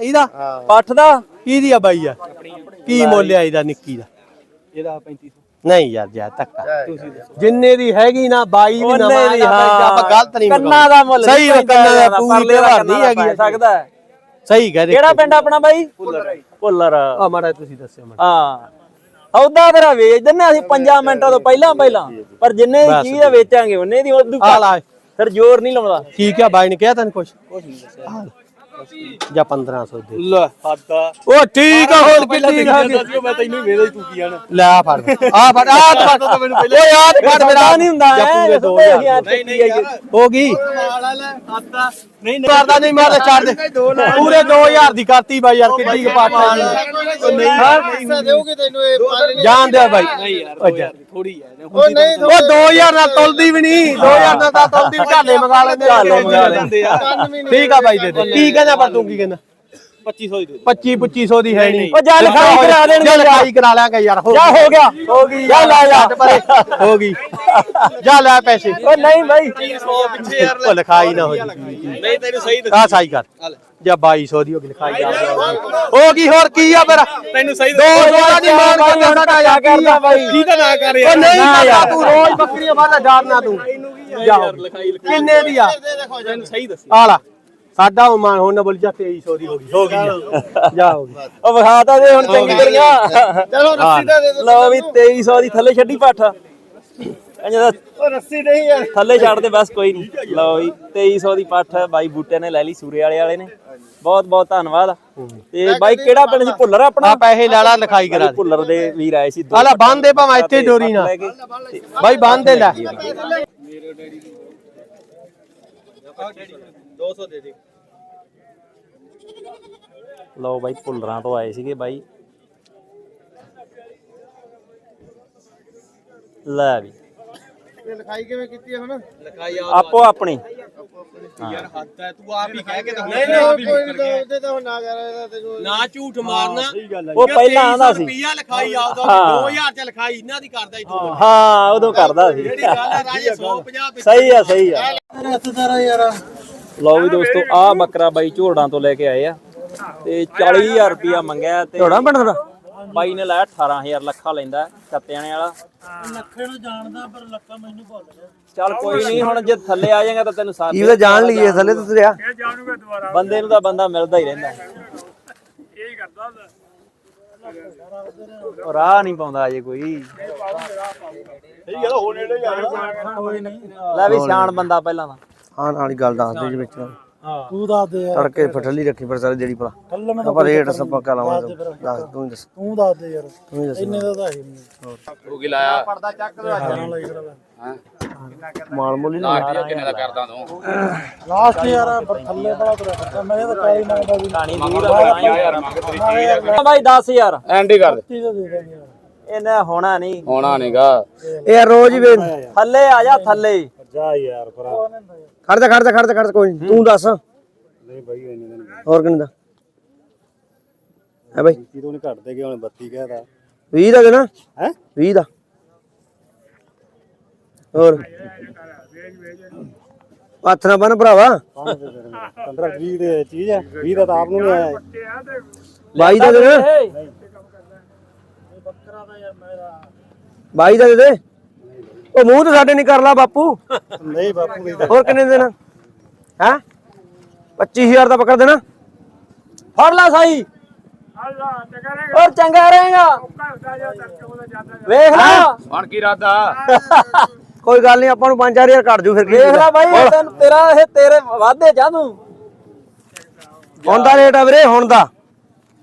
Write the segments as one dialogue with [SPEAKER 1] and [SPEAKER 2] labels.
[SPEAKER 1] ਇਹਦਾ
[SPEAKER 2] ਪੱਠ ਦਾ
[SPEAKER 1] ਕਿਹਦੀ ਆ ਬਾਈ ਆ? ਕੀ ਮੁੱਲ ਆ ਇਹਦਾ ਨਿੱਕੀ ਦਾ?
[SPEAKER 2] ਇਹਦਾ 3500
[SPEAKER 1] ਨਹੀਂ ਯਾਰ ਜਾ ਧੱਕਾ। ਜਿੰਨੇ ਦੀ ਹੈਗੀ ਨਾ ਬਾਈ ਵੀ ਨਾ
[SPEAKER 2] ਉਹਨੇ ਦੀ
[SPEAKER 1] ਆਪਾਂ ਗਲਤ ਨਹੀਂ
[SPEAKER 2] ਕੰਨਾਂ ਦਾ ਮੁੱਲ
[SPEAKER 1] ਸਹੀ
[SPEAKER 2] ਨਹੀਂ
[SPEAKER 1] ਕੰਨਾਂ ਦਾ ਪੂਰੀ
[SPEAKER 2] ਪਰਲੇ
[SPEAKER 1] ਤੇ
[SPEAKER 2] ਦਾ
[SPEAKER 1] ਭਰਦੀ
[SPEAKER 2] ਕੰਨਾਂ ਦਾ
[SPEAKER 1] ਹੈਗੀ
[SPEAKER 2] ਪੈ ਸਕਦਾ ਹੈ।
[SPEAKER 1] ਸਹੀ ਕਹਦੇ
[SPEAKER 2] ਕਿਹੜਾ ਪਿੰਡ ਆਪਣਾ ਬਾਈ? ਭੁੱਲਰ।
[SPEAKER 1] ਆ ਮਾੜਾ ਤੁਸੀਂ ਦੱਸਿਓ ਮਾੜਾ
[SPEAKER 2] ਹਾਂ। ਉਹਦਾ ਤੇਰਾ ਵੇਚ ਦਿੰਨੇ ਅਸੀਂ 5 ਮਿੰਟਾਂ ਤੋਂ ਪਹਿਲਾਂ ਪਹਿਲਾਂ। ਪਰ ਜਿੰਨੇ ਦੀ ਚੀਜ਼ ਆ ਵੇਚਾਂਗੇ ਉਹਨੇ ਦੀ ਉਦੋਂ
[SPEAKER 1] ਆ ਲਾ।
[SPEAKER 2] ਫਿਰ ਜ਼ੋਰ ਨਹੀਂ ਲਾਉਂਦਾ।
[SPEAKER 1] ਠੀਕ ਆ ਬਾਈ ਨੇ ਕਿਹਾ ਤੈਨੂੰ ਕੁਛ? ਕੁਛ ਨਹੀਂ ਜਾਂ 1500 ਦੇ।
[SPEAKER 2] ਲੈ ਸਾਡਾ।
[SPEAKER 1] ਉਹ ਠੀਕ ਆ ਹੋਰ ਕਿੱਡੀ ਖਾ ਕੇ
[SPEAKER 2] ਮੈਂ ਤੈਨੂੰ ਵੇਲੇ ਤੂੰ ਕੀ ਆਣਾ।
[SPEAKER 1] ਲੈ ਆ ਫੜ ਆ ਫੜ। ਆ ਫੜ ਓ ਯਾਰ ਫੜ ਮੇਰਾ
[SPEAKER 2] ਨਹੀਂ ਹੁੰਦਾ। ਨਹੀਂ ਨਹੀਂ
[SPEAKER 1] ਹੋ ਗਈ?
[SPEAKER 2] ਨਹੀਂ
[SPEAKER 1] ਕਰਦਾ ਨਹੀਂ ਮਾਰਦਾ ਛੱਡ। ਦੇ ਪੂਰੇ 2000 ਦੀ ਕਰਤੀ ਬਾਈ ਯਾਰ ਕਿੱਡੀ ਕੁ ਪਾਠ ਹੈ? ਉਹ ਨਹੀਂ
[SPEAKER 3] ਤੈਨੂੰ ਇਹ ਪਾਲਣੀ
[SPEAKER 1] ਜਾਣ ਦੇ ਬਾਈ।
[SPEAKER 2] ਨਹੀਂ ਯਾਰ ਥੋੜੀ ਹੈ
[SPEAKER 3] ਉਹ ਨਹੀਂ
[SPEAKER 1] ਉਹ 2000 ਨਾਲ ਤੁਲਦੀ ਵੀ ਨਹੀਂ 2000 ਨਾਲ ਤਾਂ ਤੁਲਦੀ ਵੀ ਢਾਲੇ ਮੰਗਾ ਲੈਂਦੇ
[SPEAKER 2] ਢਾਲੇ ਮੰਗਾ ਲੈਂਦੇ
[SPEAKER 1] ਆ। ਠੀਕ ਆ ਬਾਈ ਦੇ ਦੇ। ਕੀ ਕਹਿੰਦਾ ਪਰ ਤੂੰ ਕੀ ਕਹਿੰਦਾ?
[SPEAKER 2] 2500 ਦੀ
[SPEAKER 1] 25 2500 ਦੀ ਹੈ ਨਹੀਂ
[SPEAKER 2] ਉਹ ਜਾ ਲਿਖਾਈ ਕਰਾ ਦੇਣਗੇ
[SPEAKER 1] ਜਾ
[SPEAKER 2] ਯਾਰ।
[SPEAKER 1] ਲਿਖਾਈ ਕਰਾ ਲਾਂਗੇ ਯਾਰ ਹੋ
[SPEAKER 2] ਜਾ ਹੋ ਗਿਆ। ਹੋ ਗਈ।
[SPEAKER 1] ਜਾ ਲੈ ਜਾ। ਹੋ ਗਈ। ਜਾ ਲੈ ਪੈਸੇ।
[SPEAKER 2] ਉਹ ਨਹੀਂ ਬਾਈ।
[SPEAKER 3] 100 ਪਿੱਛੇ ਯਾਰ
[SPEAKER 1] ਲਿਖਾਈ ਨਾ ਹੋ ਜੀ।
[SPEAKER 3] ਨਹੀਂ ਤੈਨੂੰ ਸਹੀ
[SPEAKER 1] ਆ ਸਾਈ ਕਰ। ਜਾਂ 2200 ਦੀ ਹੋ ਗਈ ਲਿਖਾਈ ਜਾ ਹੋ। ਗਈ ਹੋਰ ਕੀ ਆ ਫਿਰ?
[SPEAKER 3] ਤੈਨੂੰ ਸਹੀ
[SPEAKER 1] ਦੋ ਹਜ਼ਾਰ ਦੀ ਮਾਨ ਕਰਦਾ ਸਾਡਾ ਯਾਰ ਕਰਦਾ ਬਾਈ?
[SPEAKER 3] ਠੀਕ ਆ ਨਾ ਕਰ
[SPEAKER 1] ਉਹ ਨਹੀਂ ਕਰਦਾ
[SPEAKER 2] ਯਾਰ।
[SPEAKER 1] ਤੂੰ ਰੋਜ਼ ਬੱਕਰੀਆਂ ਵਾਲਾ ਜਾੜਨਾ ਤੂੰ। ਜਾ ਕਿੰਨੇ ਦੀ ਆ?
[SPEAKER 3] ਤੈਨੂੰ ਸਹੀ ਦੱਸ।
[SPEAKER 1] ਆ ਲਾ। ਸਾਡਾ ਉਹ ਮਾਨ ਹੁਣ ਨਾ ਬੋਲ ਜਾ 2300 ਦੀ ਹੋ ਗਈ ਹੋ ਗਈ ਜਾ ਹੋ ਗਈ।
[SPEAKER 2] ਉਹ ਵਿਖਾਤਾ ਦੇ ਹੁਣ ਚੰਗੀ ਤਰੀਆਂ
[SPEAKER 3] ਚਲੋ ਰੱਸੀ ਦਾ ਦੇ ਦੋ
[SPEAKER 2] ਲਓ ਵੀ 2300 ਦੀ ਥੱਲੇ ਛੱਡੀ ਪੱਠ। ਅੰਜਾ
[SPEAKER 3] ਉਹ ਰੱਸੀ ਨਹੀਂ ਯਾਰ।
[SPEAKER 2] ਥੱਲੇ ਛੱਡ ਦੇ ਬਸ ਕੋਈ ਨਹੀਂ ਲਓ ਵੀ 2300 ਦੀ ਪੱਠ ਬਾਈ ਬੂਟੇ ਨੇ ਲੈ ਲਈ ਸੂਰੇ ਵਾਲੇ ਵਾਲੇ ਨੇ। ਬਹੁਤ ਬਹੁਤ ਧੰਨਵਾਦ। ਤੇ ਬਾਈ ਕਿਹੜਾ ਪਿੰਡ ਸੀ ਭੁੱਲਰ ਆਪਣਾ?
[SPEAKER 1] ਆ ਪੈਸੇ ਲੈ ਲਾ ਲਿਖਾਈ ਕਰਾ ਦੇ।
[SPEAKER 2] ਭੁੱਲਰ ਦੇ ਵੀਰ ਆਏ ਸੀ ਦੋ
[SPEAKER 1] ਆ ਲੈ ਬੰਨ ਦੇ ਭਾਵੇਂ ਇੱਥੇ ਡੋਰੀ ਨਾ ਬਾਈ ਬੰਨ ਦੇ ਲੈ।
[SPEAKER 3] 200 ਦੇ ਦੇ
[SPEAKER 2] ਲਓ ਬਾਈ ਭੁੱਲਰਾਂ ਤੋਂ ਆਏ ਸੀਗੇ ਬਾਈ। ਲੈ ਵੀ।
[SPEAKER 3] ਇਹ ਲਿਖਾਈ ਕਿਵੇਂ ਕੀਤੀ ਹੈ ਹੁਣ? ਲਿਖਾਈ
[SPEAKER 2] ਆਪੋ ਆਪਣੀ।
[SPEAKER 3] ਯਾਰ ਹੱਦ ਹੈ ਤੂੰ ਆਪ ਹੀ ਕਹਿ ਕੇ ਤਾਂ ਨਹੀਂ ਨਹੀਂ ਕੋਈ ਨਹੀਂ ਉਹਦੇ ਤਾਂ ਹੁਣ ਨਾ ਕਰ ਇਹਦਾ ਤੈਨੂੰ
[SPEAKER 4] ਨਾ ਝੂਠ ਮਾਰਨਾ।
[SPEAKER 2] ਉਹ ਪਹਿਲਾਂ ਆਂਦਾ ਸੀ
[SPEAKER 4] ਰੁਪਈਆ ਲਿਖਾਈ ਆਉਦਾ
[SPEAKER 2] ਹਾਂ।
[SPEAKER 4] 2000 ਚ ਲਿਖਾਈ ਇਹਨਾਂ ਦੀ ਕਰਦਾ ਹੀ ਤੂੰ।
[SPEAKER 2] ਹਾਂ ਉਦੋਂ ਕਰਦਾ ਸੀ।
[SPEAKER 4] ਜਿਹੜੀ ਗੱਲ ਹੈ ਰਾਜੇ 150 ਪਿੱਛੇ
[SPEAKER 2] ਸਹੀ ਆ ਸਹੀ ਆ।
[SPEAKER 3] ਹੱਥਦਾਰਾ ਯਾਰ।
[SPEAKER 2] ਲਓ ਵੀ ਦੋਸਤੋ ਆ ਬੱਕਰਾ ਬਾਈ ਝੋੜਾਂ ਤੋਂ ਲੈ ਕੇ ਆਏ ਆ। ਤੇ 40000 ਰੁਪਿਆ ਮੰਗਿਆ ਤੇ ਝੋੜਾ ਦਾ ਬਾਈ ਨੇ ਲਾਇਆ 18000 ਲੱਖਾ ਲੈਂਦਾ ਕੱਤਿਆਣੇ ਵਾਲਾ।
[SPEAKER 3] ਲੱਖੇ ਨੂੰ ਜਾਣਦਾ ਪਰ ਲੱਖਾ ਮੈਨੂੰ ਭੁੱਲ ਗਿਆ।
[SPEAKER 2] ਚੱਲ ਕੋਈ ਨਹੀਂ ਹੁਣ ਜੇ ਥੱਲੇ ਆ ਜਾਏਗਾ ਤਾਂ ਤੈਨੂੰ ਸਾਥ
[SPEAKER 1] ਤਾਂ ਜਾਣ ਲਈਏ ਥੱਲੇ ਤੋਂ ਤੁਰਿਆ।
[SPEAKER 2] ਬੰਦੇ ਨੂੰ ਤਾਂ ਬੰਦਾ ਮਿਲਦਾ ਹੀ ਰਹਿੰਦਾ। ਉਹ ਰਾਹ ਨਹੀਂ ਪਾਉਂਦਾ ਅਜੇ ਕੋਈ। ਲੈ ਵੀ ਸਿਆਣ ਬੰਦਾ ਪਹਿਲਾਂ ਦਾ
[SPEAKER 1] ਹਾਂ ਨਾਲ ਹੀ ਗੱਲ ਦੱਸ ਦੇ ਜੀ ਵਿੱਚ।
[SPEAKER 3] ਤੂੰ ਦੱਸ ਦੇ ਯਾਰ
[SPEAKER 1] ਤੜਕੇ ਫਟਲੀ ਰੱਖੀ ਫਿਰ ਸਾਰੇ ਜਿਹੜੀ ਭਲਾ। ਆਪਾਂ ਰੇਟ ਸੱਪਾ ਕਾ ਲਾਵਾਂਗੇ ਦੱਸ ਤੂੰ। ਹੀ ਦੱਸ।
[SPEAKER 3] ਤੂੰ ਦੱਸ ਦੇ ਯਾਰ।
[SPEAKER 1] ਤੂੰ ਹੀ ਦੱਸ
[SPEAKER 3] ਇੰਨੇ ਦਾ ਤਾਂ ਹੈ ਨਹੀਂ।
[SPEAKER 4] ਹੋ ਗਈ ਲਾਇਆ
[SPEAKER 1] ਮਾਲ ਮੁੱਲ ਹੀ
[SPEAKER 4] ਲਾਟੀਆ ਕਿੰਨੇ ਦਾ ਕਰਦਾ ਤੂੰ?
[SPEAKER 3] ਲਾਸਟ ਯਾਰ ਪਰ ਥੱਲੇ ਬੜਾ ਤੁਰਿਆ ਮੈਂ ਤਾਂ ਕਾਲੀ ਮੰਗਦਾ ਵੀ
[SPEAKER 2] ਕਹਾਣੀ ਦੂਰ ਆ ਯਾਰ ਬਾਈ 10000
[SPEAKER 4] ਐਂਡੀ ਕਰ ਦੇ।
[SPEAKER 3] 30 ਦਾ ਦੇ ਦੇ ਯਾਰ
[SPEAKER 2] ਇਹਨੇ ਹੋਣਾ ਨਹੀਂ।
[SPEAKER 4] ਹੋਣਾ ਨਹੀਂਗਾ
[SPEAKER 1] ਇਹ ਰੋਜ਼ ਹੀ ਵੇ
[SPEAKER 2] ਥੱਲੇ ਆ ਜਾ ਥੱਲੇ
[SPEAKER 3] ਜਾ ਯਾਰ ਭਰਾ।
[SPEAKER 1] ਖੜ ਜਾ ਖੜ ਜਾ ਖੜ ਜਾ ਖੜ ਜਾ ਕੋਈ ਨੀ, ਤੂੰ ਦੱਸ। ਨਹੀਂ ਬਾਈ ਹੋਰ ਕਿੰਨੇ ਦਾ? ਹੈ ਬਾਈ।
[SPEAKER 3] ਕਿਦੋਂ ਨਹੀਂ ਘਟਦੇ ਕਿ ਹੁਣ 32 ਕਹਿਦਾ
[SPEAKER 1] 20 ਦਾ ਦੇਣਾ
[SPEAKER 3] ਹੈ?
[SPEAKER 1] 20 ਦਾ। ਹੋਰ। ਹੱਥ ਨਾ ਬੰਨ ਭਰਾਵਾ।
[SPEAKER 3] 15 20 ਦੇ ਚੀਜ਼ ਹੈ 20 ਦਾ ਤਾਂ ਆਪ ਨੂੰ ਨਹੀਂ ਆਇਆ।
[SPEAKER 1] 22 ਦਾ ਦੇ ਦੇ।
[SPEAKER 3] ਬੱਕਰਾ ਦਾ। ਯਾਰ ਮੇਰਾ
[SPEAKER 1] 22 ਦਾ ਦੇ ਦੇ। ਉਹ ਮੂੰਹ ਤੇ ਸਾਡੇ ਨਹੀਂ ਕਰ ਲਾ ਬਾਪੂ।
[SPEAKER 3] ਨਹੀਂ ਬਾਪੂ ਦੀ
[SPEAKER 1] ਹੋਰ ਕਿੰਨੇ ਦੇਣਾ ਹੈ? 25000 ਦਾ ਪਕੜ ਦੇਣਾ।
[SPEAKER 2] ਫੜ ਲੈ ਸਾਈ। ਹੋਰ ਚੰਗਾ ਰਹੇਗਾ। ਵੇਖ ਲੈ।
[SPEAKER 4] ਹੁਣ ਕੀ ਇਰਾਦਾ
[SPEAKER 1] ਕੋਈ ਗੱਲ ਨਹੀਂ ਆਪਾਂ ਨੂੰ 5000 ਘੱਟ ਜੂ ਫਿਰ ਕੀ
[SPEAKER 2] ਵੇਖ ਲੈ ਬਾਈ ਤੈਨੂੰ ਤੇਰਾ ਇਹ ਤੇਰੇ ਵਾਧੇ ਚ ਆ ਤੂੰ
[SPEAKER 1] ਹੁਣ ਦਾ ਰੇਟ ਆ ਵੀਰੇ ਹੁਣ ਦਾ।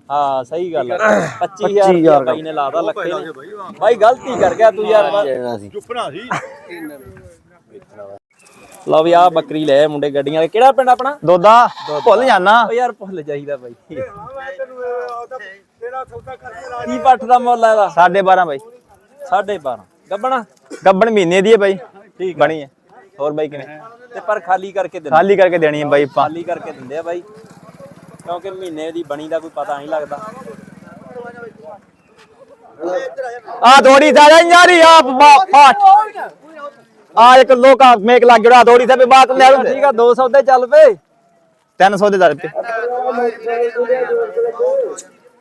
[SPEAKER 2] ਹਾਂ ਸਹੀ ਗੱਲ ਆ। 25000
[SPEAKER 1] 25,000
[SPEAKER 2] ਰੁਪਇਆ ਬਾਈ ਨੇ ਲਾਦਾ ਲੱਖੇ ਨੇ। ਬਾਈ ਗਲਤੀ ਕਰ ਗਿਆ ਤੂੰ ਯਾਰ। ਲਓ ਵੀ ਆ ਬੱਕਰੀ ਲੈ ਮੁੰਡੇ ਗੱਡੀਆਂ ਵਾਲੇ। ਕਿਹੜਾ ਪਿੰਡ ਆਪਣਾ?
[SPEAKER 1] ਦੋਦਾ। ਭੁੱਲ ਜਾਣਾ
[SPEAKER 2] ਓ ਯਾਰ ਭੁੱਲ ਜਾਈਦਾ ਬਾਈ। ਕੀ ਪੱਠ ਦਾ ਮੁੱਲ ਆ ਇਹਦਾ?
[SPEAKER 1] 12.5 ਬਾਈ।
[SPEAKER 2] 12.5 ਗੱਬਣਾ?
[SPEAKER 1] ਗੱਬਣ ਮਹੀਨੇ ਦੀ ਹੈ ਬਾਈ।
[SPEAKER 2] ਠੀਕ
[SPEAKER 1] ਬਣੀ ਹੈ ਹੋਰ ਬਾਈ ਕਿਵੇਂ?
[SPEAKER 2] ਤੇ ਪਰ ਖਾਲੀ ਕਰਕੇ ਦਿੰਦੇ।
[SPEAKER 1] ਖਾਲੀ ਕਰਕੇ ਦੇਣੀ ਹੈ ਬਾਈ ਆਪਾਂ।
[SPEAKER 2] ਖਾਲੀ ਕਰਕੇ ਦਿੰਦੇ ਆ ਬਾਈ। ਕਿਉਂਕਿ ਮਹੀਨੇ ਦੀ ਬਣੀ ਦਾ ਕੋਈ ਪਤਾ ਨਹੀਂ ਲੱਗਦਾ।
[SPEAKER 1] ਆ ਥੋੜੀ ਜ਼ਿਆਦਾ ਯਾਰੀ ਆ ਪਾਠ ਆ ਇੱਕ ਲੋਕਾ ਮੇਕ ਲੱਗ ਗਿਆ ਥੋੜੀ ਸੇ ਬਾਤ ਲੈ
[SPEAKER 2] ਠੀਕ ਆ ਦੋ ਸੌਦੇ ਚੱਲ ਪਏ।
[SPEAKER 1] 300 ਦੇ ਦਰ ਤੇ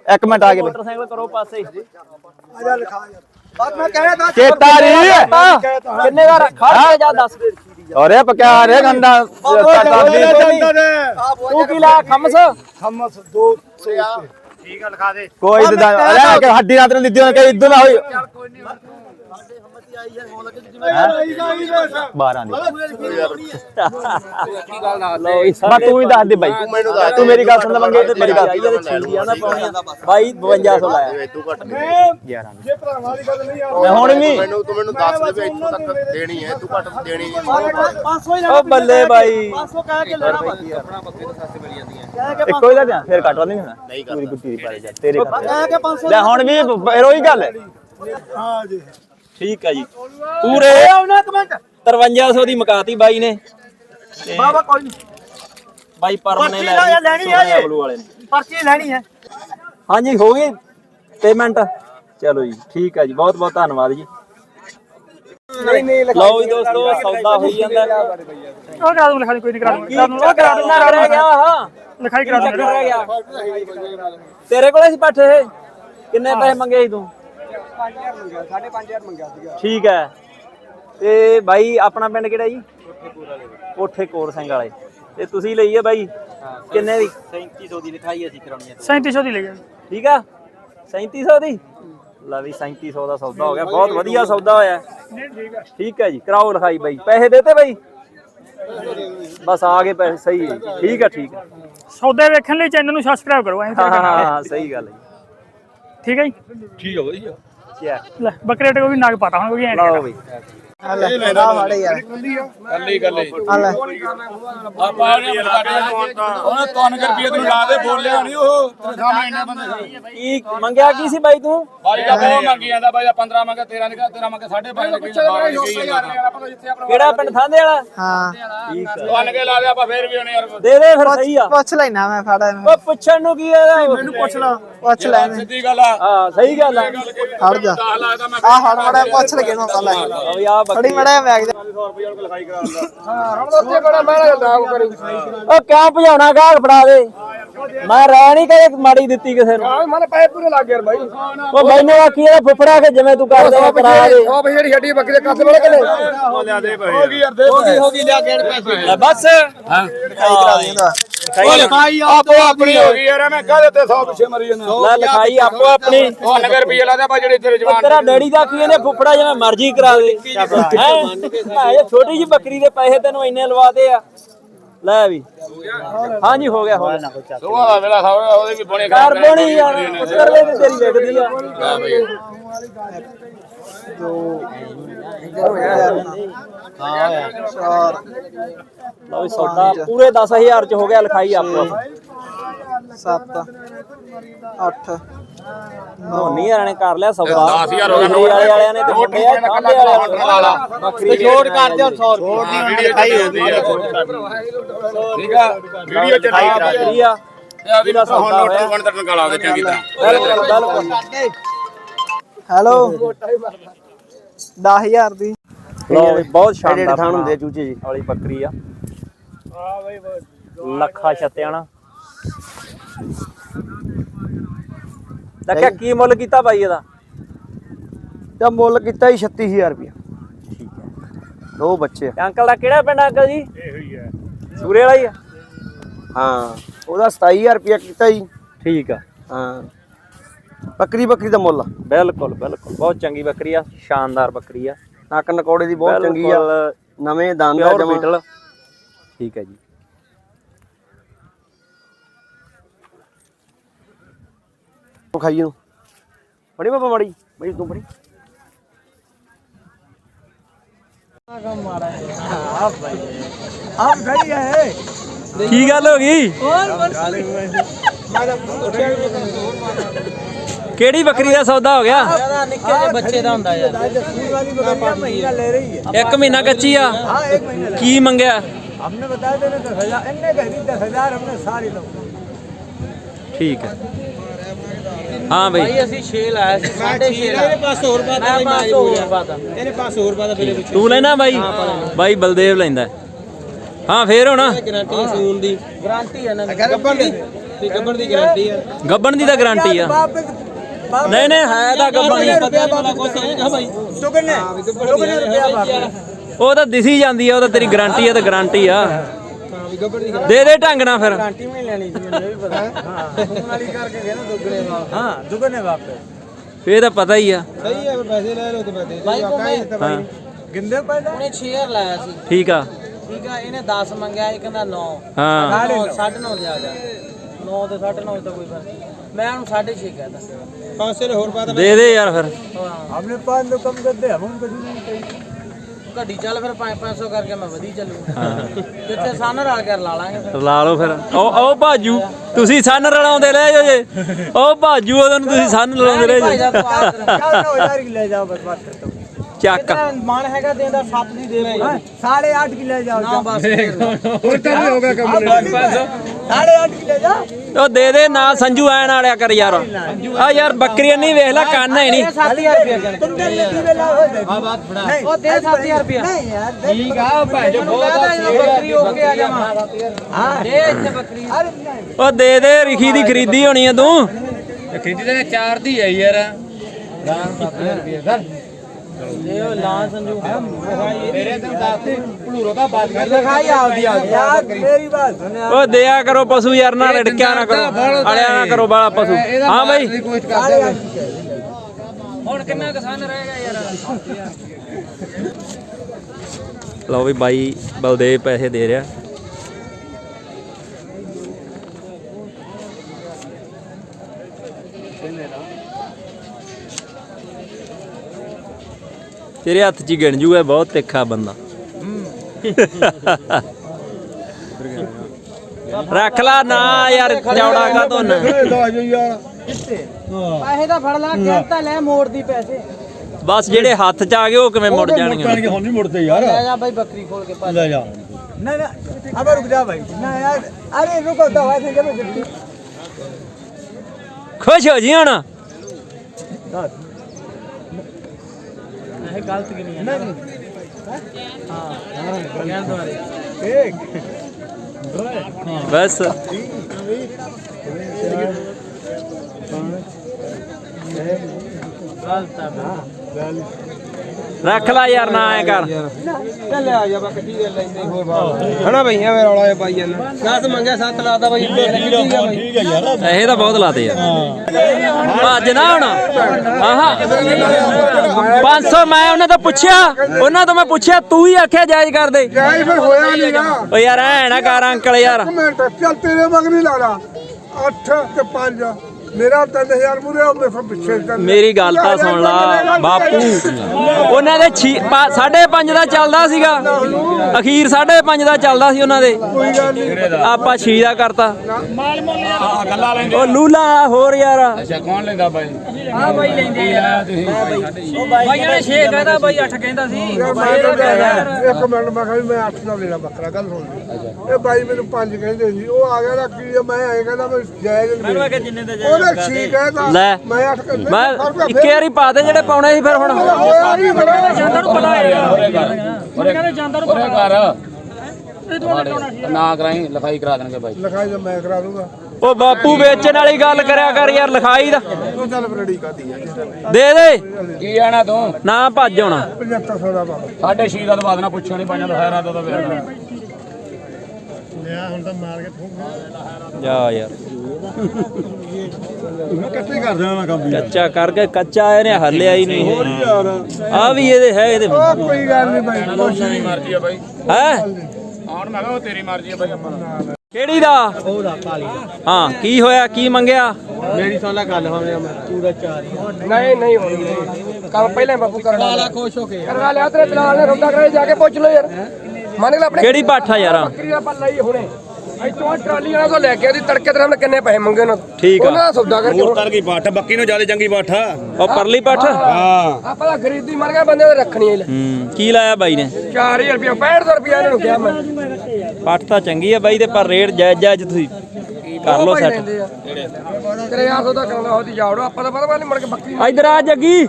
[SPEAKER 1] ਇੱਕ ਮਿੰਟ ਆ ਕੇ ਬਈ।
[SPEAKER 2] ਮੋਟਰਸਾਈਕਲ ਕਰੋ ਪਾਸੇ।
[SPEAKER 1] ਚੇਤਾ ਰੀ
[SPEAKER 2] ਕਿੰਨੇ ਵਾਰ ਖੜ ਕੇ ਜਾ ਦੱਸ।
[SPEAKER 1] ਅਰੇ ਪਕਿਆ ਰੇ ਗੰਡਾ
[SPEAKER 2] ਤੂੰ ਕੀ ਲਾ ਖਮਸ
[SPEAKER 1] ਕੋਈ ਇਦਾਂ ਅਰੇ ਕਿ ਹੱਡੀ ਰਾਤ ਨੂੰ ਦਿੱਤੀ ਉਹਨਾਂ ਕਿ ਇਦਾਂ ਨਾ ਹੋਈ 12 ਦੀ।
[SPEAKER 2] ਲਓ ਇਸ
[SPEAKER 1] ਬਸ ਤੂੰ ਹੀ ਦੱਸ ਦੇ ਬਾਈ। ਤੂੰ ਮੇਰੀ ਗੱਲ ਸੁਣ ਲੈ ਮੰਗੇ ਮੇਰੀ ਗੱਲ
[SPEAKER 2] ਤੇ ਛਿੰਦੀਆਂ ਨਾ ਪਾਉਣੀਆਂ ਬਾਈ 5200 ਲਾਇਆ।
[SPEAKER 3] ਤੂੰ ਘੱਟ ਨਹੀਂ।
[SPEAKER 1] 11 ਮੈਂ ਹੁਣ ਵੀ
[SPEAKER 3] ਮੈਨੂੰ ਤੂੰ ਮੈਨੂੰ ਦੱਸ ਦੇ ਇੱਥੋਂ ਤੱਕ ਦੇਣੀ ਹੈ। ਤੂੰ ਘੱਟ ਦੇਣੀ ਨਹੀਂ।
[SPEAKER 2] ਓ ਬੱਲੇ ਬਾਈ।
[SPEAKER 1] ਇੱਕੋ ਹੀ ਦਾ ਧਿਆਨ ਫਿਰ ਕੱਟ ਨਹੀਂ ਹੋਣਾ।
[SPEAKER 3] ਨਹੀਂ
[SPEAKER 1] ਪੂਰੀ ਗੁੱਟੀ ਦੀ ਪਾਰੇ ਜਾ ਤੇਰੇ ਲੈ ਹੁਣ ਵੀ ਫਿਰ ਉਹੀ ਗੱਲ ਹੈ।
[SPEAKER 2] ਠੀਕ ਆ ਜੀ। ਪੂਰੇ 5300 ਦੀ ਮਕਾਤੀ ਬਾਈ ਨੇ। ਬਾਬਾ ਕੋਈ ਨਹੀਂ। ਬਾਈ ਪਰਮ ਨੇ ਲੈ ਲਈ
[SPEAKER 5] ਲੈਣੀ
[SPEAKER 2] ਸੋਹਣੇ
[SPEAKER 5] ਜੀ।
[SPEAKER 2] ਬਲੂ ਵਾਲੇ ਨੇ।
[SPEAKER 5] ਪਰਚੀ ਲੈਣੀ ਹੈ
[SPEAKER 2] ਹਾਂਜੀ ਹੋ ਗਈ ਪੇਮੈਂਟ ਚਲੋ ਜੀ ਠੀਕ ਹੈ ਜੀ ਬਹੁਤ ਬਹੁਤ ਧੰਨਵਾਦ ਜੀ। ਲਓ ਜੀ ਦੋਸਤੋ ਸੌਦਾ ਹੋਈ ਜਾਂਦਾ।
[SPEAKER 5] ਉਹ ਕਰਾ ਦੂੰ ਲਿਖਾਈ ਕੋਈ ਨਹੀਂ ਕਰਾ ਦੂੰ
[SPEAKER 2] ਕੀ ਚੱਕਰ ਰਹਿ ਗਿਆ ਹਾਂ।
[SPEAKER 5] ਲਿਖਾਈ ਕਰਾ
[SPEAKER 2] ਚੱਕਰ
[SPEAKER 5] ਦੂੰ
[SPEAKER 2] ਰਹਿ ਗਿਆ? ਤੇਰੇ ਕੋਲੇ ਸੀ ਪੱਠ ਇਹ? ਕਿੰਨੇ ਪੈਸੇ ਮੰਗੇ ਸੀ ਤੂੰ? 5000 ਮੰਗਿਆ ਸੀਗਾ। ਠੀਕ ਹੈ। ਤੇ ਬਾਈ ਆਪਣਾ ਪਿੰਡ ਕਿਹੜਾ ਜੀ? ਕੋਠੇ ਕੋਰ ਸਿੰਘ ਵਾਲੇ। ਤੇ ਤੁਸੀਂ ਲਈ ਹੈ ਬਾਈ? ਕਿੰਨੇ ਦੀ? 3700 ਦੀ ਲਿਖਾਈ ਅਸੀਂ ਕਰਾਉਣੀ ਹੈ।
[SPEAKER 5] 3700 ਦੀ ਲੈ ਗਿਆ
[SPEAKER 2] ਠੀਕ ਆ? 3700 ਦੀ? ਲੈ ਵੀ 3700 ਦਾ ਸੌਦਾ ਹੋ ਗਿਆ। ਬਹੁਤ ਵਧੀਆ ਸੌਦਾ ਹੋਇਆ। ਠੀਕ ਹੈ ਜੀ ਕਰਾਓ ਲਿਖਾਈ ਬਾਈ। ਪੈਸੇ ਦੇਤੇ ਬਾਈ? ਬਸ ਆ ਗਏ ਪੈਸੇ ਸਹੀ ਹੈ ਜੀ। ਠੀਕ ਆ ਠੀਕ ਆ।
[SPEAKER 5] ਸੌਦੇ ਵੇਖਣ ਲਈ ਚੈਨਲ ਨੂੰ ਸਬਸਕ੍ਰਾਈਬ ਕਰੋ ਐਂ
[SPEAKER 2] ਹਾਂ ਹਾਂ ਹਾਂ, ਹਾਂ ਸਹੀ ਗੱਲ ਹੈ।
[SPEAKER 5] ਠੀਕ ਹੈ ਜੀ?
[SPEAKER 2] ਠੀਕ ਹੋ ਵਧੀਆ
[SPEAKER 5] ਲੈ ਬੱਕਰੇ ਟੇ ਕੋ ਵੀ ਨਾਗ ਪਤਾ ਹੁਣ ਕੋਈ ਐਂ
[SPEAKER 2] ਲਓ ਬਈ।
[SPEAKER 4] ਕੱਲੀ ਕੱਲੀ ਆਪਾਂ ਉਹਨੇ ਉਹਨੇ ਤੁਹਾਨੂੰ ਰੁਪਏ ਤੈਨੂੰ ਲਾ ਦੇ ਬੋਲਿਆ ਨਹੀਂ ਉਹ। ਤੇਰੇ ਸਾਹਮਣੇ ਇੰਨੇ ਬੰਦੇ
[SPEAKER 2] ਕੀ ਮੰਗਿਆ ਕੀ ਸੀ ਬਾਈ ਤੂੰ?
[SPEAKER 4] ਬਾਈ ਦਾ ਬਹੁਤ ਮੰਗੀ ਜਾਂਦਾ ਬਾਈ ਦਾ 15 ਮੰਗਾ 13 ਨਿਕਾ 13 ਮੰਗਾ 5.5 ਨਿਕਾ 12 ਨਿਕਾ
[SPEAKER 2] ਕਿਹੜਾ ਪਿੰਡ ਥਾਂਦੇ ਵਾਲਾ?
[SPEAKER 6] ਹਾਂ।
[SPEAKER 2] ਠੀਕ ਆ
[SPEAKER 4] ਉਹ ਨਗੇ ਲਾ ਦੇ ਆਪਾਂ ਫੇਰ ਵੀ ਉਹਨੇ ਯਾਰ
[SPEAKER 2] ਦੇ ਦੇ ਫਿਰ ਸਹੀ ਆ।
[SPEAKER 6] ਪੁੱਛ ਲੈਣਾ ਮੈਂ ਫੜ
[SPEAKER 2] ਓ ਪੁੱਛਣ ਨੂੰ ਕੀ ਮੈਨੂੰ ਪੁੱਛ ਲਾ
[SPEAKER 6] ਪੁੱਛ ਲੈਣਾ
[SPEAKER 4] ਸਿੱਧੀ ਗੱਲ ਆ।
[SPEAKER 2] ਹਾਂ ਸਹੀ ਗੱਲ ਆ।
[SPEAKER 6] ਜਾ। ਆ ਫੜ ਮੜਾ ਪੁੱਛ ਲਗੇ ਨੂੰ ਪਹਿਲਾਂ
[SPEAKER 2] ਓ ਯਾ
[SPEAKER 6] ਫੜੀ
[SPEAKER 2] ਬੱਕਰੀ
[SPEAKER 6] ਮੜਾ ਮੈਗ ਜਾ
[SPEAKER 2] ਓ ਕਿਉਂ ਭਜਾਉਣਾ ਗਾਲ ਫੜਾ ਦੇ। ਮੈਂ ਰਹਿ ਨਹੀਂ ਕਦੇ ਮਾੜੀ ਦਿੱਤੀ ਕਿਸੇ ਨੂੰ।
[SPEAKER 4] ਮਨ ਪੈਸੇ ਪੂਰੇ ਲੱਗ ਗਏ ਬਾਈ।
[SPEAKER 2] ਓ ਮੈਨੂੰ ਆਖੀ ਇਹਦਾ ਫੁੱਫੜਾ ਕੇ ਜਿਵੇਂ ਤੂੰ ਕਰਦਾ ਕਰਾ ਦੇ।
[SPEAKER 4] ਉਹ ਬਈ ਜਿਹੜੀ ਹੱਡੀ ਬੱਕਰੀ ਦੇ ਕੱਦ ਵਾਲੇ ਕਿਲੇ। ਹੋ ਲਿਆ ਦੇ ਹੋ ਗਈ ਯਾਰ ਦੇ ਪੈਸੇ ਹੋ ਗਈ ਲਿਆ ਕੇ ਪੈਸੇ।
[SPEAKER 2] ਲੈ ਬਸ। ਹਾਂ।
[SPEAKER 6] ਕਰਾ ਦੇਂਦਾ
[SPEAKER 4] ਉਹ ਲਿਖਾਈ ਆਪੋ ਆਪਣੀ ਹੋ ਗਈ ਯਾਰ ਮੈਂ ਕਹ ਦਿੱਤੇ 100 ਪਿੱਛੇ ਮਰੀ ਜਾਂਦਾ
[SPEAKER 2] ਲੈ ਲਿਖਾਈ ਆਪੋ ਆਪਣੀ।
[SPEAKER 4] ਉਹ ਨਗਰ ਰੁਪਏ ਲਾਦਾ ਬਾ ਜਿਹੜੇ ਤੇਰੇ ਜਵਾਨ
[SPEAKER 2] ਤੇਰਾ ਡੈਡੀ ਦਾ ਕੀ ਇਹਨੇ ਫੁੱਫੜਾ ਜਿਵੇਂ ਮਰਜ਼ੀ ਕਰਾ ਦੇ। ਹੈਂ? ਹਾਂ, ਇਹ ਛੋਟੀ ਜੀ ਬੱਕਰੀ ਦੇ ਪੈਸੇ ਤੈਨੂੰ ਇੰਨੇ ਲਵਾਦੇ ਆ। ਲੈ ਵੀ। ਹਾਂਜੀ ਹੋ ਗਿਆ ਹੋ ਗਿਆ।
[SPEAKER 4] ਦੋਹਾਂ ਦਾ ਵੇਲਾ ਸਾਰਾ ਉਹਦੇ ਵੀ ਬਣੇ
[SPEAKER 2] ਕਾਰ ਬੋਣੀ ਯਾਰ ਪੁੱਤਰ ਤੇ ਤੇਰੀ ਵੇਖਦੀ ਆ।
[SPEAKER 6] ਚਾਰ
[SPEAKER 2] ਲਓ ਵੀ ਸੌਦਾ ਪੂਰੇ 10000 ਚ ਹੋ ਗਿਆ ਲਿਖਾਈ ਆਪੋ। ਆਪਣੀ।
[SPEAKER 6] 7 8
[SPEAKER 2] ਧੋਨੀ ਯਾਰਾਂ ਨੇ ਕਰ ਲਿਆ ਸੌਦਾ।
[SPEAKER 4] 10000 ਹੋ ਗਿਆ।
[SPEAKER 2] ਵਾਲੇ ਵਾਲਿਆਂ ਨੇ ਤੇ ਮੁੰਡੇ ਆ ਕਾਂਦੇ ਵਾਲਿਆਂ ਨੇ। ਬੱਕਰੀ ਛੋੜ ਕਰਦੇ ਹੁਣ 100 ਰੁਪਏ।
[SPEAKER 4] ਵੀਡੀਓ ਲਿਖਾਈ ਹੁੰਦੀ ਹੈ ਠੀਕ ਆ। ਵੀਡੀਓ ਚ
[SPEAKER 2] ਲਿਖਾਈ ਕਰਾ ਦਿੱਤੀ ਆ।
[SPEAKER 4] ਇਹਦੀ ਹੁਣ ਨੋਟ ਬਣ ਤੱਕ ਗਾਲਾਂ ਦੇ ਚੰਗੀ ਤਰ੍ਹਾਂ।
[SPEAKER 2] ਬਿਲਕੁਲ ਬਿਲਕੁਲ।
[SPEAKER 6] ਹੈਲੋ। 10000 ਦੀ।
[SPEAKER 2] ਲਓ ਵੀ ਬਹੁਤ ਸ਼ਾਨਦਾਰ ਥਾਣ ਹੁੰਦੇ ਚੂਚੇ ਜੀ। ਵਾਲੀ ਬੱਕਰੀ ਆ। ਲੱਖਾ ਛੱਤਿਆਣਾ ਦੇਖਿਆ ਕੀ ਮੁੱਲ ਕੀਤਾ ਬਾਈ ਇਹਦਾ?
[SPEAKER 7] ਤਾਂ ਮੁੱਲ ਕੀਤਾ ਹੀ 36000 ਰੁਪਇਆ।
[SPEAKER 2] ਠੀਕ ਹੈ।
[SPEAKER 7] ਦੋ ਬੱਚੇ ਆ।
[SPEAKER 2] ਤੇ ਅੰਕਲ ਦਾ ਕਿਹੜਾ ਪਿੰਡ ਆ ਅੰਕਲ ਜੀ? ਇਹੋ ਹੀ ਹੈ ਸੂਰੇ ਵਾਲਾ ਹੀ ਆ?
[SPEAKER 7] ਹਾਂ ਉਹਦਾ 27000 ਰੁਪਇਆ ਕੀਤਾ ਜੀ।
[SPEAKER 2] ਠੀਕ ਆ।
[SPEAKER 7] ਹਾਂ। ਬੱਕਰੀ ਬੱਕਰੀ ਦਾ ਮੁੱਲ।
[SPEAKER 2] ਬਿਲਕੁਲ ਬਿਲਕੁਲ। ਬਹੁਤ ਚੰਗੀ ਬੱਕਰੀ ਆ ਸ਼ਾਨਦਾਰ ਬੱਕਰੀ ਆ।
[SPEAKER 7] ਨੱਕ ਨਕੌੜੇ ਦੀ ਬਹੁਤ ਚੰਗੀ ਆ। ਨਵੇਂ ਦੰਦ ਆ ਜਮਾਂ।
[SPEAKER 2] ਠੀਕ ਹੈ ਜੀ।
[SPEAKER 7] ਖਾਈ ਨੂੰ ਬੜੀ ਬਾਬਾ ਮੜੀ। ਬਈ ਤੂੰ ਬੜੀ
[SPEAKER 2] ਕੀ ਗੱਲ ਹੋ ਗਈ? ਕਿਹੜੀ ਬੱਕਰੀ ਦਾ ਸੌਦਾ ਹੋ ਗਿਆ ਇੱਕ ਮਹੀਨਾ ਕੱਚੀ ਆ ਕੀ ਮੰਗਿਆ
[SPEAKER 8] हमने बताया था ना दस हजार इनने कह दी दस हजार हमने सारी लो
[SPEAKER 2] ਠੀਕ ਹੈ ਹਾਂ ਬਈ
[SPEAKER 8] ਅਸੀਂ 6 ਲਾਇਆ ਸੀ 6.5 ਇਹਦੇ ਪਾਸ ਹੋਰ ਬਾਤ ਹੈ ਮੈਂ ਹੋਰ ਬਾਤ ਇਹਨੇ ਪਾਸ ਹੋਰ ਬਾਤ ਮੇਰੇ
[SPEAKER 2] ਤੂੰ ਲੈਣਾ ਬਾਈ ਬਾਈ ਬਲਦੇਵ ਲੈਂਦਾ ਹਾਂ ਫੇਰ ਹੁਣ
[SPEAKER 3] ਗਾਰੰਟੀ ਸੂਨ ਦੀ ਗਾਰੰਟੀ ਹੈ ਨਾ ਗੱਬਣ ਦੀ ਤੇ ਗੱਬਣ ਦੀ ਗਾਰੰਟੀ ਹੈ
[SPEAKER 2] ਗੱਬਣ ਦੀ ਤਾਂ ਗਾਰੰਟੀ ਆ
[SPEAKER 8] बाप
[SPEAKER 2] ਨਹੀਂ ਨਹੀਂ ਹੈ ਤਾਂ ਗੱਬਣ
[SPEAKER 3] ਹੀ। ਟੋਕਨ
[SPEAKER 8] ਨੇ ਟੋਕਨ ਨੇ ਰੁਪਿਆ ਬਾਪ
[SPEAKER 2] ਉਹ ਤਾਂ ਦਿਸੀ ਜਾਂਦੀ ਆ ਉਹ ਤਾਂ ਤੇਰੀ ਗਾਰੰਟੀ ਆ ਤਾਂ ਗਾਰੰਟੀ ਆ। ਦੇ ਦੇ ਢੰਗ ਨਾਲ ਫਿਰ।
[SPEAKER 8] ਗਾਰੰਟੀ ਵੀ ਲੈਣੀ ਸੀ ਮੈਨੂੰ ਵੀ ਪਤਾ। ਹਾਂ? ਵਾਲੀ ਕਰਕੇ ਗਿਆ ਦੁੱਗਣੇ ਬਾਪ ਹਾਂ ਦੁੱਗਣੇ ਬਾਪ
[SPEAKER 2] ਫੇਰ ਤਾਂ ਪਤਾ ਹੀ ਆ।
[SPEAKER 3] ਸਹੀ ਆ ਪੈਸੇ ਲੈ ਲੋ ਤੇ ਪੈਸੇ ਬਾਈ
[SPEAKER 2] ਹਾਂ।
[SPEAKER 8] ਗਿੰਦੇ ਪੈਦਾ
[SPEAKER 3] ਉਹਨੇ 6 ਲਾਇਆ ਸੀ।
[SPEAKER 2] ਠੀਕ ਆ।
[SPEAKER 3] ਠੀਕ ਆ ਇਹਨੇ 10 ਮੰਗਿਆ ਇਹ ਕਹਿੰਦਾ 9
[SPEAKER 2] ਹਾਂ।
[SPEAKER 3] 9 9.5 ਦੇ ਆ ਗਿਆ 9 ਤੇ 9.5 ਤਾਂ ਕੋਈ ਫ਼ਰਕ ਨਹੀਂ। ਮੈਂ ਉਹਨੂੰ 6.5 ਕਹਿਤਾ 500 ਹੋਰ ਪਾ
[SPEAKER 2] ਦੇ ਦੇ ਯਾਰ ਫਿਰ
[SPEAKER 8] हमने पाँच तो कम कर दे हम उनको नहीं चाहिए
[SPEAKER 3] ਘੱਡੀ ਚੱਲ ਫਿਰ 500 ਕਰਕੇ ਮੈਂ ਵਧੀ ਚੱਲੂ ਜਿੱਥੇ ਸਾਨ ਰਲ ਕੇ ਲਾ ਲਾਂਗੇ ਫਿਰ
[SPEAKER 2] ਲਾ ਲਓ ਫਿਰ ਉਹ ਉਹ ਭਾਜੂ ਤੁਸੀਂ ਸੰਨ ਰਲਾਉਂਦੇ ਲੈ ਜਾਓ ਜੇ ਉਹ ਭਾਜੂ ਉਹਨੂੰ ਤੁਸੀਂ ਸੰਨ ਰਲਾਉਂਦੇ ਲੈ
[SPEAKER 3] ਭਾਈ
[SPEAKER 2] ਜਾਓ
[SPEAKER 3] ਸਾਹਿਬ ਤੂੰ ਆਪ ਕਰ।
[SPEAKER 8] चार हजार की
[SPEAKER 2] ਚੱਕ।
[SPEAKER 3] ਮਨ ਹੈਗਾ ਦੇਣ ਦਾ ਸੱਤ ਦੀ
[SPEAKER 8] ਦੇ ਲੈ ਸਾਢੇ 8 ਕਿੱਲੇ ਜਾਓ।
[SPEAKER 3] ਨਾ ਬਸ।
[SPEAKER 8] ਹੁਣ ਤਾਂ ਨਹੀਂ ਹੋ ਗਿਆ ਕੰਮ ਸਾਢੇ 8 ਕਿੱਲੇ ਜਾ।
[SPEAKER 2] ਉਹ ਦੇ ਦੇ ਨਾ ਸੰਜੂ ਐਨ ਵਾਲਿਆ ਕਰ ਯਾਰ। ਆ ਯਾਰ ਬੱਕਰੀਆਂ ਨਹੀਂ ਵੇਖ ਲੈ ਕੰਨ ਹੈ ਨਹੀਂ।
[SPEAKER 3] 7000 ਰੁਪਏ
[SPEAKER 2] ਰਿਖੀ ਦੀ ਖਰੀਦੀ ਹੋਣੀ ਆ ਤੂੰ।
[SPEAKER 4] ਖਰੀਦੀ ਤੇ 4 ਦੀ ਹੈ ਯਾਰ।
[SPEAKER 2] 7000 ਦਿਆ ਕਰੋ ਪਸ਼ੂ ਯਾਰ ਨਾ ਰੜਕਿਆ ਨਾ ਕਰੋ। ਅੜਿਆ ਨਾ ਕਰੋ ਬਾਲਾ ਪਸ਼ੂ। ਹਾਂ ਬਾਈ।
[SPEAKER 3] ਹੁਣ ਕਿੰਨਾ ਕਿਸਾਨ ਰਹਿ ਗਿਆ ਯਾਰ।
[SPEAKER 2] ਲਓ ਵੀ ਬਾਈ ਬਲਦੇਵ ਪੈਸੇ ਦੇ ਰਿਹਾ। ਤੇਰੇ ਹੱਥ 'ਚ ਗਿਣ ਜੂਗਾ ਬਹੁਤ ਤਿੱਖਾ ਬੰਦਾ। ਰੱਖ ਲਾ ਨਾ ਯਾਰ ਚੌੜਾ ਕਾ ਤੋਂ ਨਾ।
[SPEAKER 3] ਪੈਸੇ ਤਾਂ ਫੜ ਲਾ ਗਿਆ ਤਾਂ ਲੈ ਮੋੜ ਦੀ ਪੈਸੇ।
[SPEAKER 2] ਬਸ ਜਿਹੜੇ ਹੱਥ 'ਚ ਆ ਗਏ ਉਹ ਕਿਵੇਂ ਮੁੜ ਜਾਣਗੇ?
[SPEAKER 1] ਹੁਣ ਨਹੀਂ ਮੁੜਦੇ ਯਾਰ।
[SPEAKER 3] ਲੈ ਜਾ ਬਾਈ ਬੱਕਰੀ ਖੋਲ ਕੇ ਪਾ
[SPEAKER 1] ਲੈ ਜਾ।
[SPEAKER 8] ਨਾ ਨਾ ਅਬੇ ਰੁਕ ਜਾ ਭਾਈ ਨਾ ਯਾਰ ਅਰੇ ਰੁਕੋ ਤਾਂ ਵਾਇਸੇ ਚਲੋ ਜਲਦੀ
[SPEAKER 2] ਖੁਸ਼ ਹੋ ਜੀ ਹੁਣ?
[SPEAKER 3] ਇਹ ਗਲਤ ਕਿ ਨਹੀਂ ਹੈ ਹਾਂ ਦੁਆਰੇ
[SPEAKER 2] ਬਸ।
[SPEAKER 3] ਗਲਤ ਆ
[SPEAKER 2] ਰੱਖ ਲੈ ਯਾਰ ਨਾ ਐ ਕਰ।
[SPEAKER 3] ਚੱਲ ਆ ਜਾ ਬੱਕਰੀ ਦੇ ਲੈਂਦੇ ਹੋਰ ਬਾਤ ਹਣਾ ਬਈ ਐਵੇਂ ਰੌਲਾ ਪਾਈ ਜਾਂਦਾ। 10 ਮੰਗਿਆ 7 ਲਾਤਾ ਬਾਈ ਠੀਕ
[SPEAKER 1] ਹੈ ਯਾਰ।
[SPEAKER 2] ਇਹ ਤਾਂ ਬਹੁਤ ਲਾਤੇ ਯਾਰ। ਭੱਜ ਨਾ ਹੁਣ। ਆਹਾ। 500 ਮੈਂ ਉਹਨਾਂ ਤੋਂ ਪੁੱਛਿਆ ਉਹਨਾਂ ਤੋਂ ਮੈਂ ਪੁੱਛਿਆ ਤੂੰ ਹੀ ਆਖਿਆ ਜਾਇਜ਼ ਕਰ ਦੇ।
[SPEAKER 9] ਜਾਈ ਫਿਰ ਹੋਇਆ ਨਹੀਂ ਨਾ
[SPEAKER 2] ਓ ਯਾਰ ਐ ਨਾ ਕਰ ਅੰਕਲ ਯਾਰ।
[SPEAKER 9] ਮਿੰਟ ਚੱਲ ਤੇਰੇ ਮਗਰ ਨਹੀਂ ਲਾਣਾ 8 ਤੇ 5 ਮੇਰਾ 3000 ਮੁਰੇ ਮੇਰੇ ਪਿੱਛੇ ਚੱਲ
[SPEAKER 2] ਮੇਰੀ ਗੱਲ ਤਾਂ ਸੁਣ ਲਾ ਬਾਪੂ। ਉਹਨਾਂ ਦੇ 5.5 ਦਾ ਚੱਲਦਾ ਸੀਗਾ। ਅਖੀਰ 5.5 ਦਾ ਚੱਲਦਾ ਸੀ ਉਹਨਾਂ ਦੇ।
[SPEAKER 9] ਕੋਈ ਗੱਲ ਨਹੀਂ।
[SPEAKER 2] ਆਪਾਂ 6 ਦਾ ਕਰਤਾ।
[SPEAKER 4] ਆ ਗੱਲਾਂ ਲੈਂਦੇ
[SPEAKER 2] ਉਹ ਲੂਲਾ ਹੋਰ ਯਾਰ।
[SPEAKER 4] ਅੱਛਾ ਕੌਣ ਲੈਂਦਾ ਬਾਈ?
[SPEAKER 3] ਆ ਬਾਈ ਲੈਂਦੇ
[SPEAKER 4] ਲਾਇਆ ਤੁਸੀਂ।
[SPEAKER 3] ਬਾਈ। ਨੇ 6 ਕਹਿੰਦਾ ਬਾਈ 8 ਕਹਿੰਦਾ ਸੀ।
[SPEAKER 9] ਯਾਰ ਮੈਂ ਤਾਂ ਕਿਹਾ, ਇੱਕ ਮਿੰਟ ਮੈਂ ਕਿਹਾ ਵੀ ਮੈਂ 8 ਦਾ ਲੈਣਾ ਬੱਕਰਾ ਗੱਲ ਸੁਣ ਲਈ। ਇਹ ਬਾਈ ਮੈਨੂੰ 5 ਕਹਿੰਦੇ ਸੀ। ਉਹ ਆ ਗਿਆ ਨਾ ਕੀ ਆ, ਮੈਂ ਐਂ ਕਹਿੰਦਾ ਮੈਂ ਜਾਇਜ਼ ਨਹੀਂ। ਮੈਂ
[SPEAKER 2] ਜਿੰਨੇ ਦਾ
[SPEAKER 9] ਉਹਨੇ 6 ਕਹਿੰਦਾ
[SPEAKER 2] ਲੈ।
[SPEAKER 9] ਮੈਂ 8 ਕਹਿੰਦਾ
[SPEAKER 2] ਮੈਂ ਇੱਕੇ ਵਾਰੀ ਪਾ ਦੇ ਜਿਹੜੇ ਪਾਉਣੇ ਸੀ ਫਿਰ ਹੁਣ
[SPEAKER 5] ਜਾਂਦਾ ਨੂੰ ਪਤਾ ਹੈ ਉਹਨੇ ਕਹਿੰਦੇ ਜਾਂਦਾ ਨੂੰ
[SPEAKER 4] ਉਹਨੇ
[SPEAKER 5] ਪਤਾ
[SPEAKER 4] ਘਰ।
[SPEAKER 5] ਇਹ ਤੋਂ ਲਟਾਉਣਾ ਸੀ।
[SPEAKER 4] ਨਾ ਕਰਾਈ ਲਿਖਾਈ ਕਰਾ ਦੇਣਗੇ ਬਾਈ।
[SPEAKER 9] ਲਿਖਾਈ ਤਾਂ ਮੈਂ ਕਰਾ ਦੂੰਗਾ।
[SPEAKER 2] ਉਹ ਬਾਪੂ ਵੇਚਣ ਵਾਲੀ ਗੱਲ ਕਰਿਆ ਕਰ ਯਾਰ ਲਿਖਾਈ ਦਾ।
[SPEAKER 9] ਚੱਲ ਫਰੜੀ ਕਾਦੀ ਆ?
[SPEAKER 2] ਦੇ ਦੇ।
[SPEAKER 4] ਕੀ ਆਣਾ ਤੂੰ?
[SPEAKER 2] ਨਾ ਭੱਜ ਹੁਣ।
[SPEAKER 9] 7500 ਦਾ ਬਾਬਾ
[SPEAKER 4] ਸਾਢੇ ਛੇ ਦਾ ਤਾਂ ਬਾਦ ਨਾ ਪੁੱਛਿਆ ਨਹੀਂ ਪੰਜਾਂ ਦਾ ਹੈਰਾ ਦਾ ਤਾਂ ਵੇਖ
[SPEAKER 9] ਲਿਆ ਹੁਣ ਤਾਂ ਮਾਰ ਕੇ ਠੋਕ
[SPEAKER 2] ਜਾ ਯਾਰ।
[SPEAKER 1] ਮੈਂ ਕੱਚੇ ਕਰ ਦੇਣਾ ਮੈਂ ਕੰਮ
[SPEAKER 2] ਕੱਚਾ ਕਰ ਕੇ ਕੱਚਾ ਆਇਆ ਨੇ ਹੱਲਿਆ ਹੀ ਨਹੀਂ।
[SPEAKER 9] ਹੋਰ ਯਾਰ
[SPEAKER 2] ਆ? ਵੀ ਇਹਦੇ ਹੈ ਇਹਦੇ
[SPEAKER 9] ਕੋਈ ਗੱਲ ਨਹੀਂ ਭਾਈ ਕੁਛ
[SPEAKER 4] ਨਹੀਂ ਮਰਜ਼ੀ ਆ ਭਾਈ
[SPEAKER 2] ਹੈ?
[SPEAKER 4] ਹੁਣ ਮੈਂ ਕਹਾਂ ਤੇਰੀ ਮਰਜ਼ੀ ਆ ਭਾਈ ਆਪਾਂ
[SPEAKER 2] ਕਿਹੜੀ ਦਾ?
[SPEAKER 3] ਉਹਦਾ ਕਾਲੀ ਦਾ
[SPEAKER 2] ਹਾਂ ਕੀ ਹੋਇਆ ਕੀ ਮੰਗਿਆ?
[SPEAKER 3] ਮੇਰੀ ਸੋਲਾ ਗੱਲ ਹੋਵੇ ਪੂਰਾ ਚਾਰ
[SPEAKER 8] ਨਹੀਂ ਨਹੀਂ ਹੋਣੀ। ਕੰਮ ਪਹਿਲਾਂ ਬਾਪੂ ਕਰਵਾ
[SPEAKER 3] ਲਾ। ਖੁਸ਼ ਹੋ ਕੇ।
[SPEAKER 8] ਕਰਵਾ ਲਿਆ ਤੇਰੇ ਬਿਲਾਲ ਨੇ ਰੋਂਦਾ ਕਰਾਇਆ ਜਾ ਕੇ ਪੁੱਛ ਲੋ ਯਾਰ। ਮੰਨ ਲੈ ਆਪਣੇ
[SPEAKER 2] ਕਿਹੜੀ ਪਾਠ ਆ ਯਾਰਾ?
[SPEAKER 8] ਬੱਕਰੀ ਆਪਾਂ ਲਈ ਹੁਣੇ। ਇੱਥੋਂ ਟਰਾਲੀ ਵਾਲਾ ਤੋਂ ਲੈ ਕੇ ਆਦੀ ਤੜਕੇ ਤੇ ਹਮਨੇ ਕਿੰਨੇ ਪੈਸੇ ਮੰਗੇ ਉਹਨਾਂ
[SPEAKER 2] ਠੀਕ ਆ।
[SPEAKER 8] ਉਹਨਾਂ ਦਾ ਸੌਦਾ ਕਰਕੇ
[SPEAKER 1] ਹੁਣ- ਮੂਰਤਾਰ ਕੀ ਬਾਠ ਬੱਕੀ ਨੂੰ ਜਾਲੇ ਚੰਗੀ ਬਾਠ
[SPEAKER 2] ਉਹ ਪਰਲੀ ਪਾਠ
[SPEAKER 1] ਹਾਂ।
[SPEAKER 8] ਆਪਾਂ ਤਾਂ ਗਰੀਬੀ ਮਰ ਗਿਆ ਬੰਦੇ ਤੇ ਰੱਖਣੀ ਹੈ
[SPEAKER 2] ਹੂੰ ਕੀ ਲਾਇਆ ਬਾਈ ਨੇ?
[SPEAKER 8] 4000 ਰੁਪਏ 65 ਰੁਪਏ ਇਹਨਾਂ ਨੂੰ ਕਿਹਾ ਮੈਂ।
[SPEAKER 2] ਪਾਠ ਤਾਂ ਚੰਗੀ ਆ ਬਾਈ ਤੇ ਪਰ ਰੇਟ ਜਾਇਜ਼ ਜਾਇਜ਼ ਤੁਸੀਂ ਕਰ ਲਓ ਸੈੱਟ
[SPEAKER 8] ਤੇਰੇ ਯਾਰ ਉਹਦਾ ਕਰਨਾ ਉਹਦੀ ਜਾੜੋ ਆਪਾਂ ਤਾਂ ਪਤਾ ਨਹੀਂ ਮੁੜ ਕੇ ਬੱਕਰੀ
[SPEAKER 2] ਇਧਰ ਆ ਜੱਗੀ।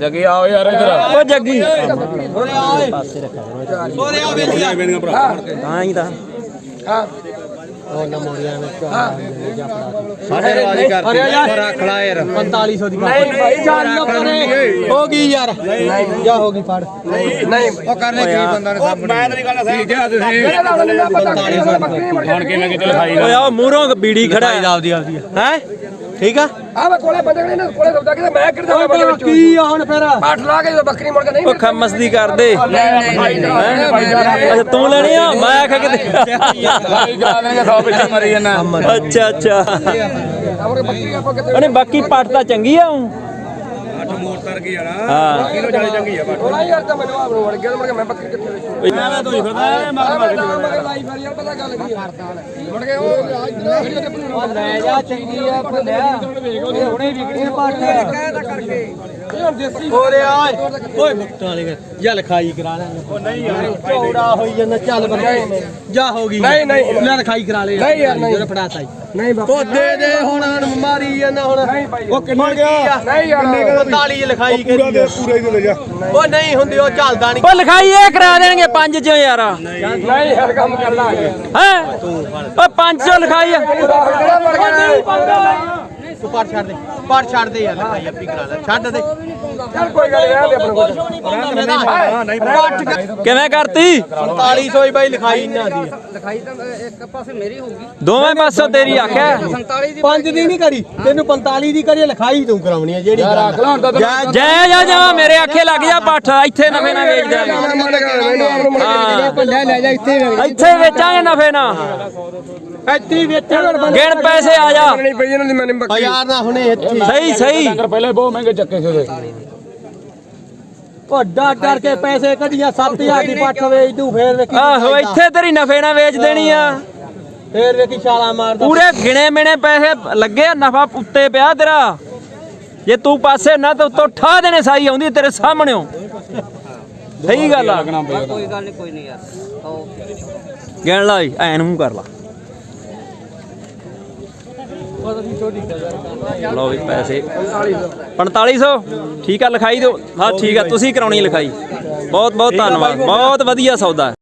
[SPEAKER 4] ਜਗੀ ਆਓ ਯਾਰ ਇਧਰ।
[SPEAKER 2] ਓ ਜੱਗੀ।
[SPEAKER 4] ਭਰਾ
[SPEAKER 2] ਤਾਂ। ਹੀ। ਤਾਂ
[SPEAKER 9] ਸਾਡੇ ਰਾਜੀ ਕਰਦੇ ਰੱਖ ਲਾ ਯਾਰ। 4500 ਦੀ ਨਹੀਂ ਭਾਈ ਜਾਨ ਲੋ ਕਰੇ ਹੋ ਗਈ ਯਾਰ। ਜਾ ਹੋ ਗਈ ਫੜ। ਨਹੀਂ। ਉਹ ਕਰਨੇ ਕੀ ਬੰਦਾ ਨੇ ਸਾਹਮਣੇ।
[SPEAKER 4] ਮੈਂ ਤੇਰੀ ਗੱਲ ਸਹੀ ਕਿਹਾ ਤੁਸੀਂ ਹੁਣ ਕਿਵੇਂ ਕਿ ਲਿਖਾਈ
[SPEAKER 2] ਓਏ ਆ ਮੂਹਰੋਂ ਬੀੜੀ ਖੜਾ ਹੈ
[SPEAKER 9] ਆਪਦੀ ਆਪਦੀ।
[SPEAKER 2] ਹੈ? ਠੀਕ ਆ
[SPEAKER 9] ਆ ਮੈਂ ਕੋਲੇ ਬੰਦੇ ਨੇ ਕੋਲੇ ਸੌਦਾ ਕਿਤੇ ਮੈਂ ਕਿਹਦੇ ਬੰਦੇ ਵਿੱਚ ਕੀ ਆ ਹੁਣ ਫਿਰ ਪਾਠ ਲਾ ਕੇ ਜਦੋਂ ਬੱਕਰੀ ਮੁੜ ਕੇ ਨਹੀਂ
[SPEAKER 2] ਉਹ ਖਮਸ ਦੀ ਕਰਦੇ ਅੱਛਾ ਤੂੰ ਲੈਣੀ ਆ ਮੈਂ ਆਖਿਆ ਕਿਤੇ
[SPEAKER 4] ਲਿਖਾਈ ਕਰਾ ਦੇਣਗੇ 100 ਪਿੱਛੇ ਮਰੀ ਜਾਂਦਾ
[SPEAKER 2] ਅੱਛਾ ਅੱਛਾ ਉਹਨੇ ਬਾਕੀ ਪੱਟ ਤਾਂ ਚੰਗੀ ਆ ਊਂ।
[SPEAKER 4] ਤਰ ਗਈ ਯਾਰ
[SPEAKER 2] ਹਾਂ।
[SPEAKER 4] ਕਿਲੋ ਜਾਲੀ ਚੰਗੀ ਆ ਬਟ
[SPEAKER 9] ਹੋਣਾ ਯਾਰ ਤਾਂ ਮੈਨੂੰ ਆਪ ਨੂੰ ਵੜ ਗਿਆ ਮੁੜ ਕੇ ਮੈਂ ਬੱਕਰੀ ਕਿੱਥੇ ਵੇਚੂ
[SPEAKER 4] ਮੈਂ ਤੂੰ ਫਿਰਦਾ ਮਾਰ ਮਾਰ
[SPEAKER 9] ਨਾ ਮਗਰ ਲਾਈ ਫਿਰ ਯਾਰ ਪਤਾ ਗੱਲ ਕੀ ਆ। ਮੁੜ ਕੇ ਉਹ ਲੈ ਜਾ ਚੰਗੀ ਆ ਭੁੱਲਿਆ ਹੁਣੇ ਵਿਕਣੀ ਪਾਠ ਕਹਿ ਤਾਂ ਕਰਕੇ। ਇਹ ਹੁਣ ਦੇਸੀ
[SPEAKER 1] ਓਰੇ ਆਏ। ਓਏ ਮੁੱਟਾਂ ਵਾਲੇ ਜਾ ਲਿਖਾਈ ਕਰਾ ਲਾਂਗੇ ਉਹ ਨਹੀਂ ਯਾਰ ਚੌੜਾ ਹੋਈ ਜਾਂਦਾ ਚੱਲ ਬੰਦਾ ਜਾ ਹੋ ਗਈ।
[SPEAKER 9] ਨਹੀਂ, ਨਹੀਂ।
[SPEAKER 1] ਲੈ ਲਿਖਾਈ ਕਰਾ ਲੈ।
[SPEAKER 9] ਨਹੀਂ ਯਾਰ, ਨਹੀਂ।
[SPEAKER 1] ਜਿਹੜਾ ਫੜਾਤਾ
[SPEAKER 9] ਨਹੀਂ ਬਾਪੂ
[SPEAKER 1] ਉਹ ਦੇ ਦੇ ਹੁਣ ਮਾਰੀ ਜਾਂਦਾ ਹੁਣ।
[SPEAKER 10] ਉਹ ਕਿੰਨੇ ਗਿਆ।
[SPEAKER 9] ਨਹੀਂ ਯਾਰ।
[SPEAKER 1] 45 ਲਿਖਾਈ
[SPEAKER 10] ਪੂਰਾ ਦੇ ਪੂਰਾ ਹੀ ਦੇ ਲੈ ਜਾ।
[SPEAKER 1] ਉਹ ਨਹੀਂ ਹੁੰਦੀ ਉਹ ਚੱਲਦਾ ਨਹੀਂ।
[SPEAKER 2] ਉਹ ਲਿਖਾਈ ਇਹ ਕਰਾ ਦੇਣਗੇ ਪੰਜ ਚੋਂ ਯਾਰ।
[SPEAKER 9] ਨਹੀਂ ਹਰ ਕੰਮ ਕਰ ਲਾ
[SPEAKER 2] ਹੈ? ਪੰਜ ਚੋਂ ਲਿਖਾਈ ਆ।
[SPEAKER 1] ਤੂੰ ਪਾੜ ਛੱਡ ਦੇ ਪਾੜ ਛੱਡ ਦੇ ਯਾਰ ਲਿਖਾਈ ਆਪੀ ਕਰਾ ਲੈ ਛੱਡ ਦੇ
[SPEAKER 9] ਚੱਲ ਕੋਈ ਗੱਲ ਨਹੀਂ ਆਪਣੇ ਕੋਲ
[SPEAKER 2] ਕਿਵੇਂ ਕਰਤੀ
[SPEAKER 1] 4500 ਹੀ ਬਾਈ ਲਿਖਾਈ ਇਹਨਾਂ ਦੀ
[SPEAKER 9] ਲਿਖਾਈ ਤਾਂ ਇੱਕ ਪਾਸੇ ਮੇਰੀ ਹੋਊਗੀ
[SPEAKER 2] ਦੋਵੇਂ ਪਾਸੋਂ ਤੇਰੀ ਆਖਿਆ
[SPEAKER 9] 47 ਦੀ
[SPEAKER 1] ਪੰਜ ਦੀ ਨਹੀਂ ਕਰੀ ਤੈਨੂੰ 45 ਦੀ ਕਰੀ ਲਿਖਾਈ ਤੂੰ ਕਰਾਉਣੀ ਹੈ ਜਿਹੜੀ
[SPEAKER 2] ਜੈ ਜਾ ਜਾ ਮੇਰੇ ਆਖੇ ਲੱਗ ਜਾ ਪੱਠ ਇੱਥੇ ਨਫੇ ਨਾ ਵੇਚ ਦਾਂਗੇ ਹਾਂ
[SPEAKER 9] ਲੈ ਲੈ ਜਾ ਇੱਥੇ
[SPEAKER 2] ਇੱਥੇ ਵੇਚਾਂਗੇ ਨਫੇ ਨਾ
[SPEAKER 1] ਇੱਥੇ ਵੇਚਣ
[SPEAKER 2] ਗਿਣ ਪੈਸੇ ਆ ਜਾ।
[SPEAKER 9] ਨਹੀਂ ਪਈ ਇਹਨਾਂ ਦੀ ਮੈਂ ਬੱਕਰੀ
[SPEAKER 1] ਹਜ਼ਾਰ ਨਾ ਹੁਣੇ ਇੱਥੇ
[SPEAKER 2] ਸਹੀ ਸਹੀ।
[SPEAKER 4] ਡੰਗਰ ਪਹਿਲੇ ਬਹੁਤ ਮਹਿੰਗੇ ਚੱਕੇ ਸੀ ਉਹਦੇ।
[SPEAKER 1] ਉਹ ਡਰ ਡਰ ਕੇ ਪੈਸੇ ਕੱਢੀਆਂ 7000 ਦੀ ਪੱਠ ਵੇਚ ਦੂੰ ਫੇਰ ਵੇਖੀ
[SPEAKER 2] ਆਹੋ ਇੱਥੇ ਤੇਰੀ ਨਫੇ ਨਾ ਵੇਚ ਦੇਣੀ ਆ।
[SPEAKER 1] ਫੇਰ ਵੇਖੀ ਛਾਲਾ ਮਾਰਦਾ।
[SPEAKER 2] ਪੂਰੇ ਗਿਣੇ ਮਿਣੇ ਪੈਸੇ ਲੱਗੇ ਨਫਾ ਉੱਤੇ ਪਿਆ ਤੇਰਾ। ਜੇ ਤੂੰ ਪਾਸੇ ਨਾ ਤਾਂ ਉੱਤੋਂ ਠਾ ਦੇਣੇ ਸਾਈ ਆਉਂਦੀ ਤੇਰੇ ਸਾਹਮਣੇੋਂ। ਸਹੀ ਗੱਲ ਆ।
[SPEAKER 9] ਕੋਈ ਗੱਲ ਨਹੀਂ ਕੋਈ ਨਹੀਂ ਯਾਰ।
[SPEAKER 2] ਗਿਣ ਲਾ ਐਨ ਮੂੰਹ ਕਰ ਲਾ। ਲਓ ਵੀ ਪੈਸੇ। 4500 ਠੀਕ ਆ ਲਿਖਾਈ ਦਿਓ। ਹਾਂ ਠੀਕ ਆ ਤੁਸੀਂ ਕਰਾਉਣੀ ਲਿਖਾਈ। ਬਹੁਤ ਬਹੁਤ ਧੰਨਵਾਦ। ਬਹੁਤ ਵਧੀਆ ਸੌਦਾ।